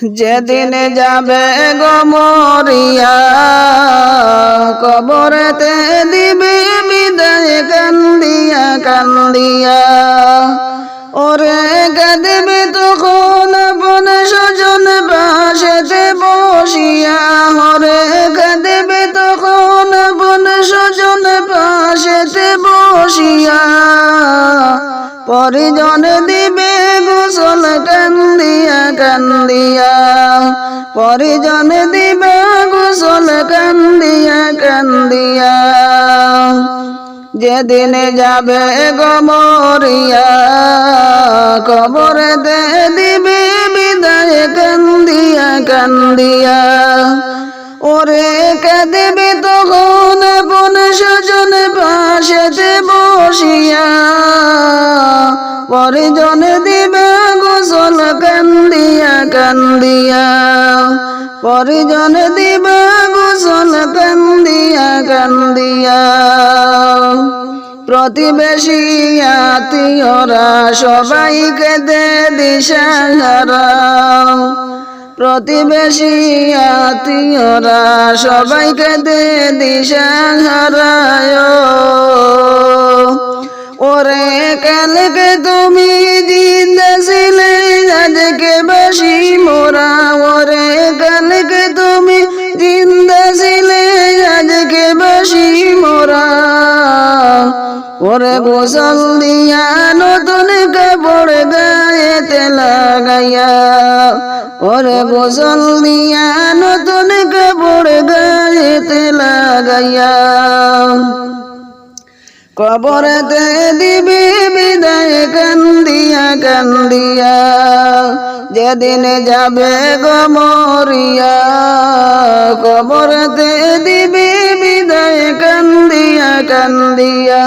যেদিন যাবে গমরিয়া কবরেতে দিবে বিদায় কান্দিয়া কান্দিয়া। ওরে কাঁদবে তখন আপন স্বজন বাসেতে বসিয়া, ওরে কাঁদবে তখন আপন স্বজন বাসেতে বসিয়া। পরিজন দিবে গোসল কান্দিয়া কান্দিয়া। পরিজন দিবে গোসল কান্দিয়া কান্দিয়া। যেদিন যাবে গমরিয়া কবরেতে দিবে বিদায়, কান্দিয়া কান্দিয়া। ওরে কাঁদবে তখন আপন স্বজন পাশেতে বসিয়া। পরিজন দিবে গোসল কান্দিয়া কান্দিয়া। পরিজন দিবে গোসল কান্দিয়া কান্দিয়া। প্রতিবেশী আত্মীয়রা সবাইকে দে দিশাহারা। প্রতিবেশী আত্মীয়রা সবাইকে দে দিশা হারায়। ওরে কালকে তুমি দিন ছিলে আজকে বেশি মোরা। ওরে কালকে ওরে গোসল দিয়া নতুন কাপড় গায়েতে লাগাইয়া। ওরে গোসল দিয়া নতুন কাপড় গায়েতে লাগাইয়া। কবরতে দিবি বিদায় কান্দিয়া কান্দিয়া, যেদিন যাবে গমরিয়া কবরতে দিবি বিদায় কান্দিয়া কান্দিয়া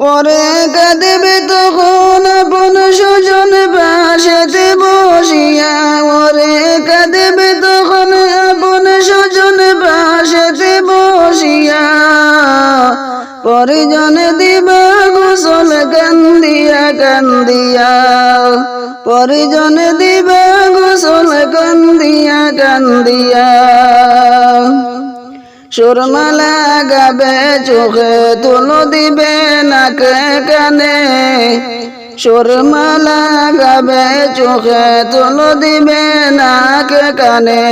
ওরে কাঁদবে তখন আপন সুজন পাশেতে বসিয়া ওরে কাঁদবে তখন আপন সুজন পাশেতে বসিয়া। পরিজন দিবা গোসল কান্দিয়া কান্দিয়া, পরিজন দিবা গোসল কান্দিয়া কান্দিয়া। সুরমালা গাবে, চোখে তুলো দিবে নাকে কানে। সুরমালা গাবে, চোখে তুলো দিবে নাকে কানে।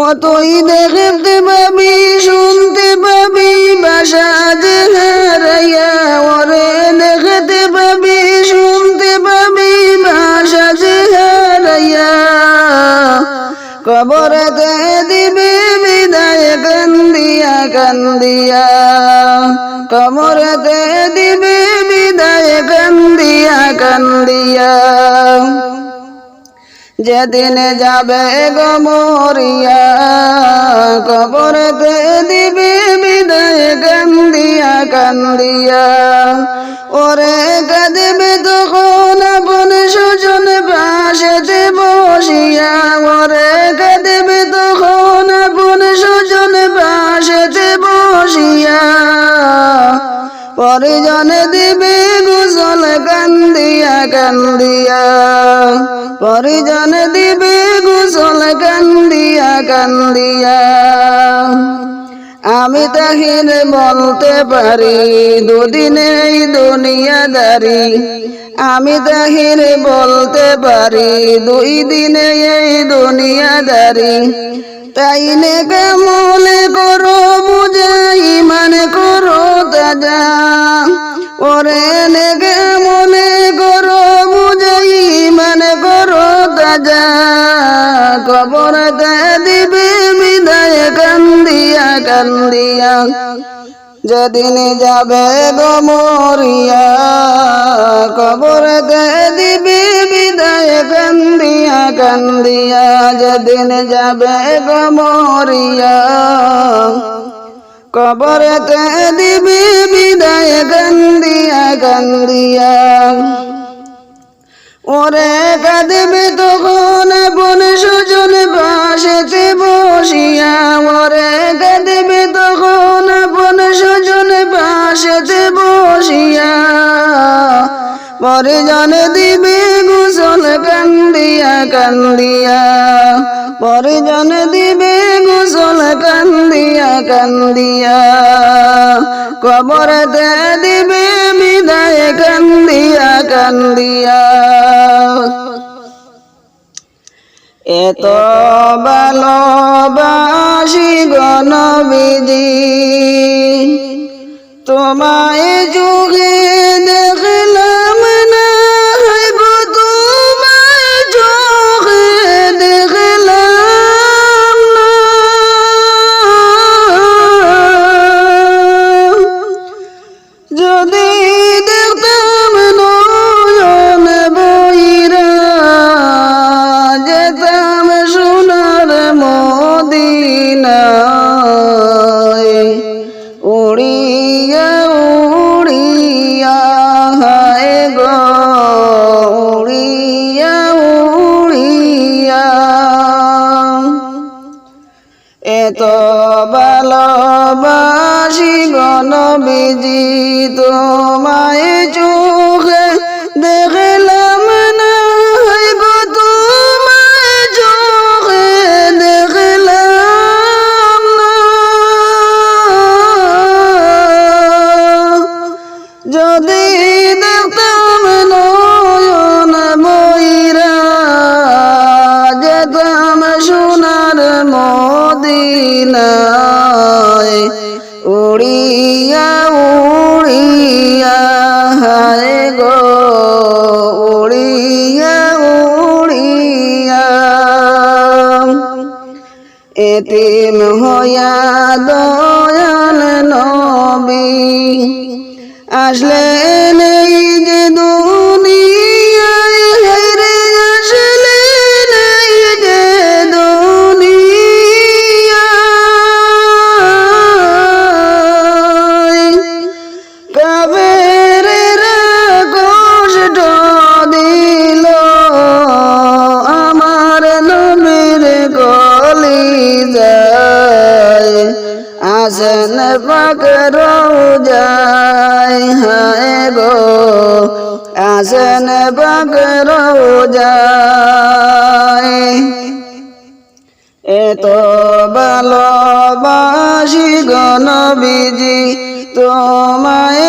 ও তুই দেখতে পাবি, শুনতে পাবি, বাসা যে হারাইয়া ওরে দেখতে পাবি, শুনতে পাবি, বাসা যে হারাইয়া। কবরতে দিবে কান্দিয়া কান্দিয়া কবরতে দিবে বিদায় কান্দিয়া কান্দিয়া যেদিন যাবে গমরিয়া কবরতে দিবে বিদায় কান্দিয়া কান্দিয়া ওরে কাঁদবে পরিজন দিবে গোসল কান্দিয়া কান্দিয়া পরিজন দিবে গোসল কান্দিয়া কান্দিয়া আমি তাহির বলতে পারি, দুদিনে দুনিয়াদারি। আমি তাহির বলতে পারি, দুই দিনে এই দুনিয়াদারি। তাই নেবে মনে করো বুঝাই মানে করো দাদা? ওরে নেগে মনে করো বুঝাই মানে করো দাদা। কবর দিবে বিদায় কান্দিয়া কান্দিয়া। যেদিন যাবে গমরিয়া কবর দিবি বিদায় কান্দিয়া কান্দিয়া। যেদিন যাবে গমরিয়া কবরতে দিবি বিদায় কান্দিয়া কান্দিয়া। ওরে কাঁদবে তখন আপন সুজন পাশেতে বসিয়া, ওরে পরে জানে দিবে গোসল কান্দিয়া কান্দিয়া। পরে জানে দিবে গোসল কান্দিয়া কান্দিয়া। কবরতে দিবে বিদায়, কান্দিয়া কান্দিয়া। এত ভালোবাসি গণবিধি তোমায় যুগে এত ভালোবাসি গণবিজি তোমায় চোখ দেখলাম। এতিম হয়া দয়াল নবী। আসলেন এই যে দু তো ভালোবাসি গণবিজি তোমায়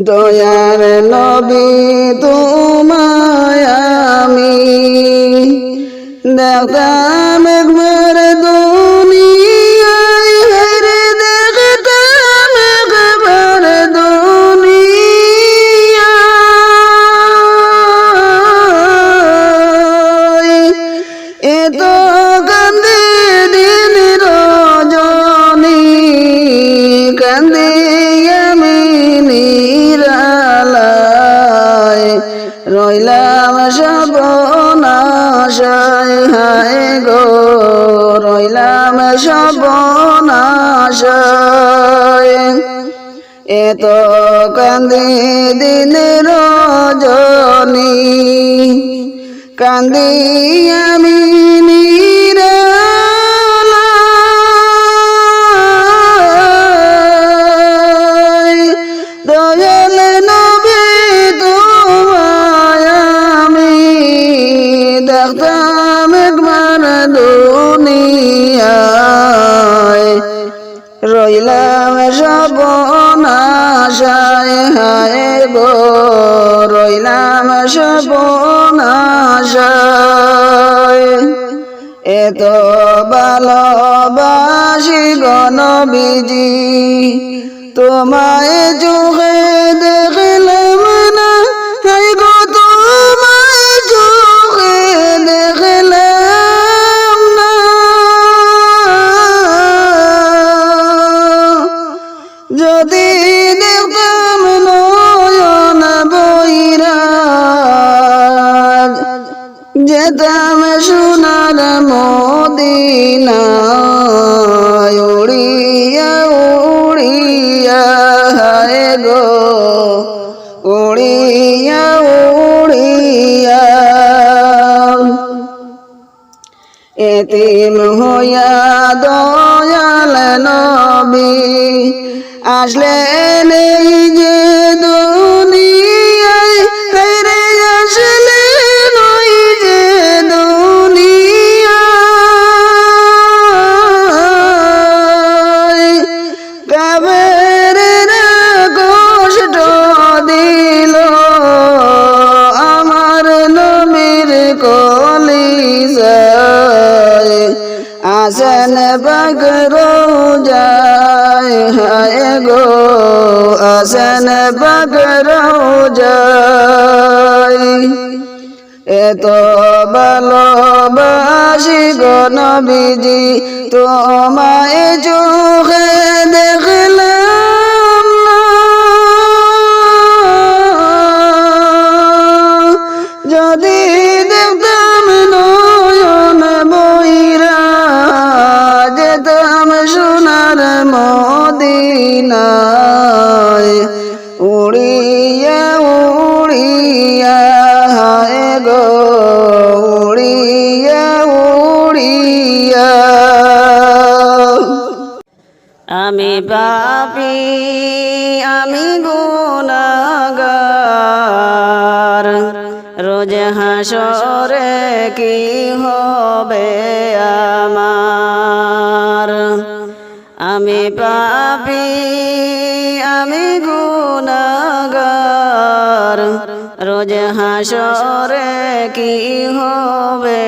দয়ার নবী তোমায় আমি। দেখা একবার সবনাশয় এত কান্দি দিন রজনী। কান্দি আমি এতিম হইয়া দয়াল নবী আসলেন এই যে দুনিয়ায় ফিরে আসলেন। আসন রোজায় হায় গো আসন বাগ রোজায়। এত ভালোবাসি গো নবীজি তোমায় চোখে দেখলাম। মদিনায় উড়িয়া উড়িয়া, হায় গো, উড়িয়া উড়িয়া। আমি পাপি, আমি গুনাগার। রোজ হাসরে কি হবে আমার? আমি রোজ হাসরে কি হবে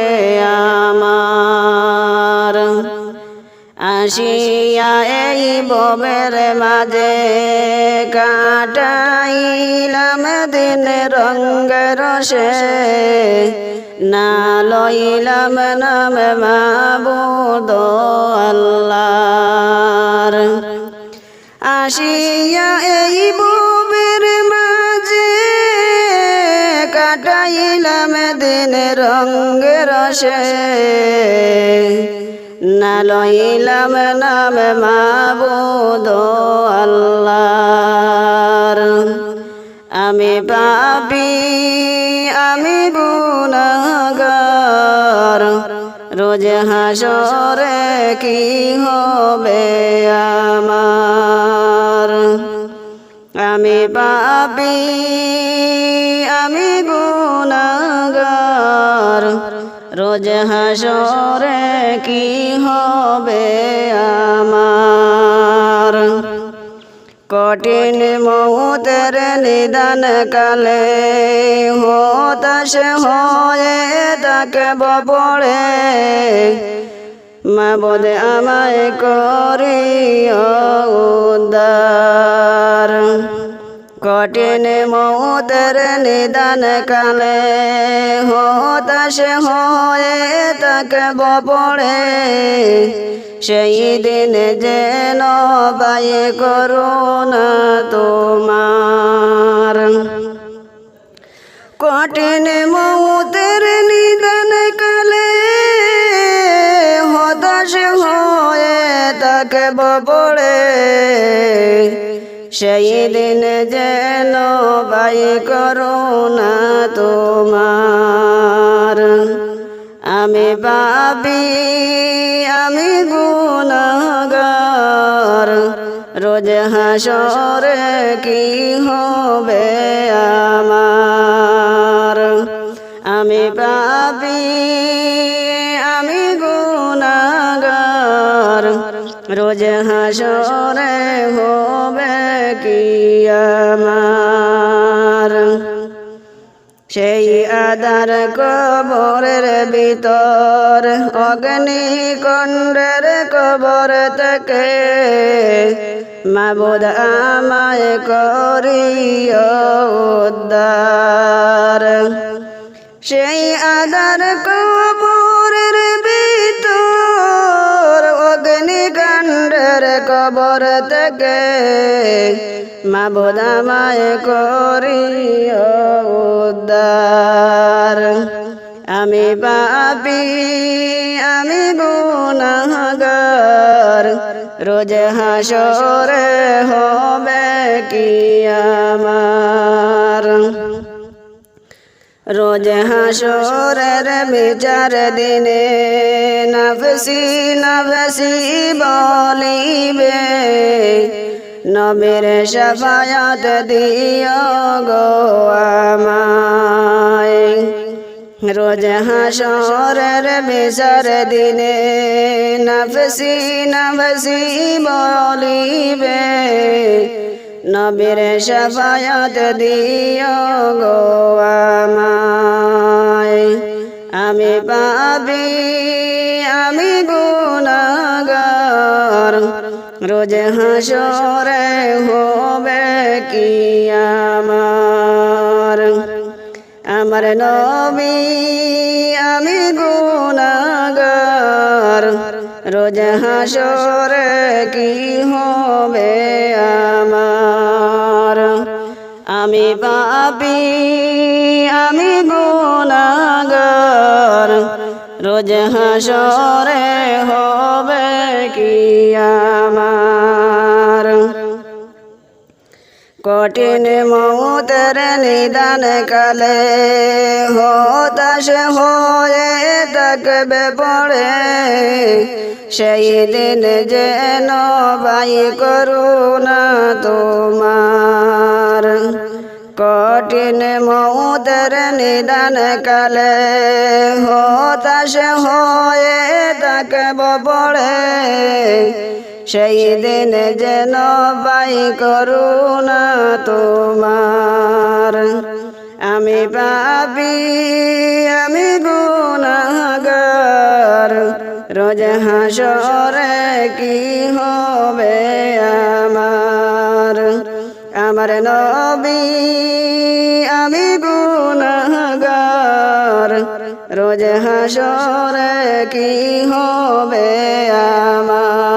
আমার? আসিয়া এই ববের মাঝে কাটাইলাম দিন রঙ্গ রসে না লইলাম নাম মাবুদ আল্লাহর। আসিয়া এই ববের কাটাইলাম দিন রঙ্গ রসে না লইলাম নাম মাবুদ আল্লাহর। আমি পাপি, আমি গুনাগার রোজ হাসরে কি হবে আমার? আমি পাপি আমি গুনাগার রোজ হাসরে কি হবে আমার? কঠিন মৌতের নিদান কালে হতাশ হয়ে তাকে বপড়ে। মাবদ আমায় করি উদ্ধার। কঠিন মৌতের নিদান কালে হতাশ হয়ে তাকে বপড়ে সেই দিন যেন বাই করুণা তোমার। কঠিন সেই দিন যেন বাই করুণা তোমার। আমি পাবি আমি গুনাগার রোজ হাসরে কি হবে আমার? আমি পাবি আমি রোজ হাসরে হবে কি আমার সেই আদার কবরের ভিতর অগ্নি কণ্ডের কবর থেকে মাবুদ আমায় করিও উদ্ধার। সেই আদার কবরের কবর থেকে মাবুদ আমায় করিও উদ্ধার। আমি পাপি, আমি গুনাহগার। রোজ হাসরে হবে কি আমার রোজ হাসরের বিচার দিনে নফসি নফসি বলিবে। নবীর শফায়াত দিও গো আমায়। রোজ হাসরের বিচার দিনে নফসি নফসি বলিবে। নবীর শফায়াত দিও গো আমায়। আমি পাবি আমি গুনাগার। রোজ হাসরে হবে কি আমার আমার নবী, আমি গুনাগার। রোজ হাসরে কি হবে আমি পাপি আমি গুনাগার রোজ হাসরে হবে কি আমার? কঠিন মৌতের নিদান কালে হতাশ হয়ে থাকবে পড়ে। সেই দিন যেন বাই করুণা তোমার। কঠিন মৌতের নিদান কালে হতাশ হয়ে থাকব পড়ে। সেই দিন যেন বাই করুণা তোমার। আমি পাবি আমি গুনাগার রোজ হাসরে কি হবে আমার? আমার নবী আমি গুনাগার রোজ হাসরে কি হবে আমার?